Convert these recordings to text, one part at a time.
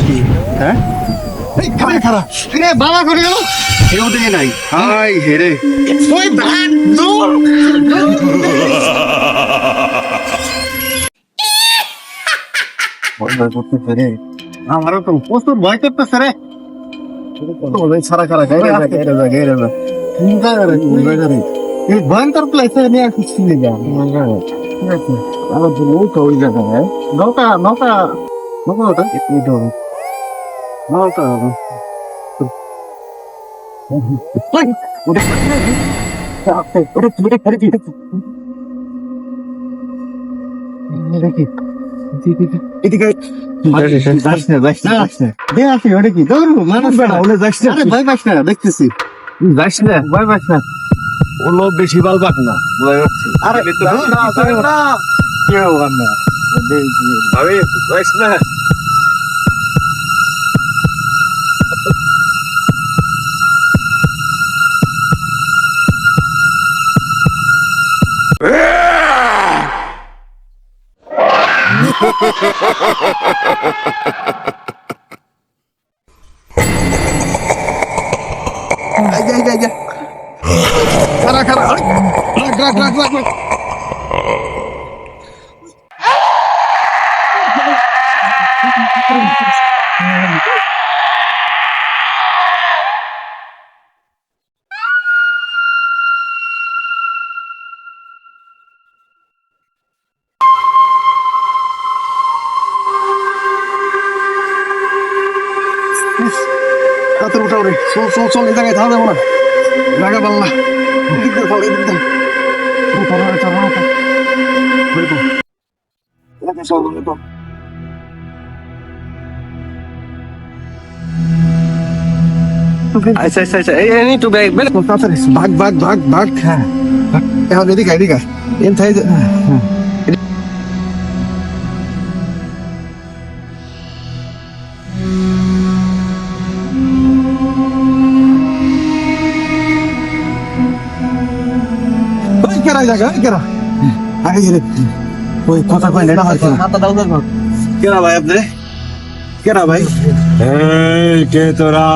কি? হ্যাঁ? এই খারা খারা রে। বাবা করে গেল। কেউ দেখে নাই। হাই হেরে ওই ভাত দূর আমারও তো প্রচুর ভয় করতেছে রে। সারা খারা গাইরে গাইরে গাইরে করে এই ভয়ঙ্কর প্লেস নিয়ে আমার নৌকা ওই হ্যাঁ নৌকা নৌকা নৌকা দেখতেছি। যাস না ভয় পাস না। ও লোক বেশি বাল পাক না আরে না না না। কেউ না। আরে যাস না। Gel gel gel. Kara kara. Bırak bırak bırak bırak. লাগ রাতের উঠা ওরে চল চল চল এই জায়গায় থাকা যাব না। জায়গা পাল্লা এদিক দিয়ে চল এদিক দিয়ে। আচ্ছা আচ্ছা আচ্ছা এই এই একটু ব্যাগ বেলে ভাগ ভাগ ভাগ ভাগ। হ্যাঁ। এখন এদিকে এদিকে। এন থাই হ্যাঁ। ওই কেরা জায়গা কেরা? আগে গেলে ওই কথা কয় নেড়া হয় কেরা ভাই আপনি? কেরা ভাই? এই কে তোরা?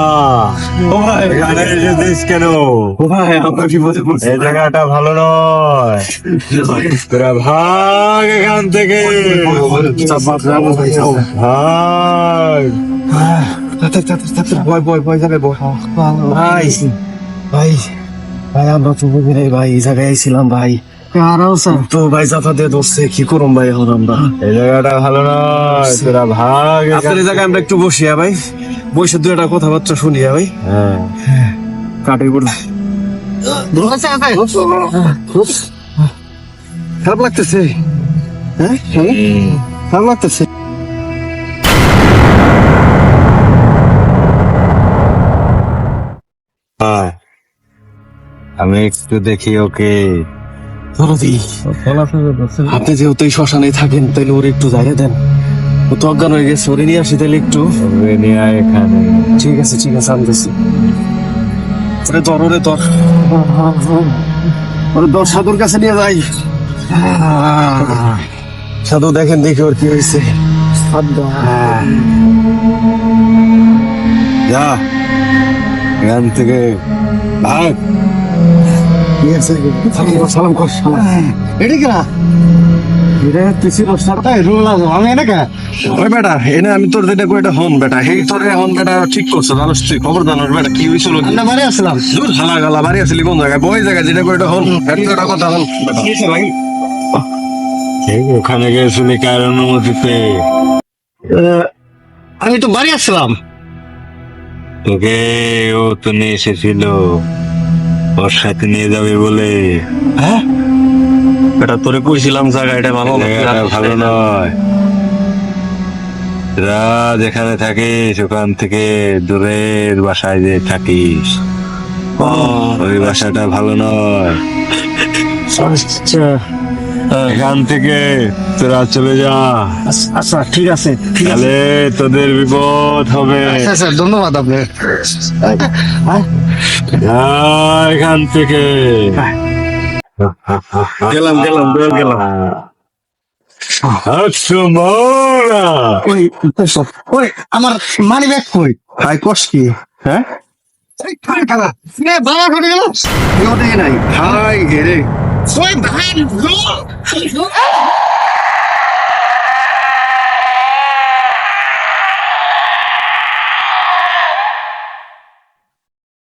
ও ভাই। এখানে এসেছিস কেন? এই জায়গাটা ভালো নয়। তোরা ভাগ এখান থেকে। ভাগ। বয় বয় বয় যাবে ভাই। ভাই। ভাই আমরা তো বুঝি নাই ভাই এই জায়গায় আইছিলাম ভাই। তো ভাই জাফা দিয়ে ধরছে কি করুম ভাই এখন আমরা? এই জায়গাটা ভালো নয় তোরা ভাগ আপনার এই জায়গায় আমরা একটু বসি হ্যাঁ ভাই? বসে দু একটা কথাবার্তা শুনি হ্যাঁ ভাই? হ্যাঁ। কাটে পড়ল খারাপ লাগতেছে? হ্যাঁ? হ্যাঁ খারাপ লাগতেছে? আমি একটু দেখি ওকে? দরদি আপনি যেহেতু এই শ্মশানে থাকেন তাহলে ওর একটু জায়গা দেন। ও তো অজ্ঞান হয়ে গেছে ওরে নিয়ে আসি তাইলে একটু। এখানে। ঠিক আছে ঠিক আছে আনতেছি ওরে ধর ওরে ধর। ওরে ধর সাধুর কাছে নিয়ে যাই। সাধু দেখেন দেখি ওর কি হয়েছে। যা। এখান থেকে ভাগ সালাম কর সালাম এটা কি না আমি বেটা এনে আমি তোর যেটা কই এটা হন বেটা। হেই তোর হন বেটা ঠিক করছ জানোস তুই খবর জানোস বেটা কি বাড়ি আসলাম। দূর হালা গালা বাড়ি আসলি কোন জায়গায়? বই জায়গায় যেটা কই এটা হন একটা কথা হন ওখানে গেছিলি কার অনুমতিতে? আমি তো বাড়ি আসলাম। তোকে ও তো নিয়ে এসেছিল। ওর সাথে নিয়ে যাবে বলে। হ্যাঁ? এটা তোরে কইছিলাম জায়গা এটা ভালো ভালো নয়। তোরা যেখানে থাকিস ওখান থেকে দূরের বাসায় যে থাকিস। ওই বাসাটা ভালো নয়। আচ্ছা। এখান থেকে তোরা চলে যা। আচ্ছা ঠিক আছে তাহলে তোদের বিপদ হবে। আচ্ছা স্যার ধন্যবাদ আপনার এখান থেকে। গেলাম গেলাম গেলাম। আচ্ছা আমার মানি ব্যাগ কই? হাই কষ্ট কি? হ্যাঁ? বাবা ঘটে গেল ঘটে নাই হাই হেরে ওই ভাই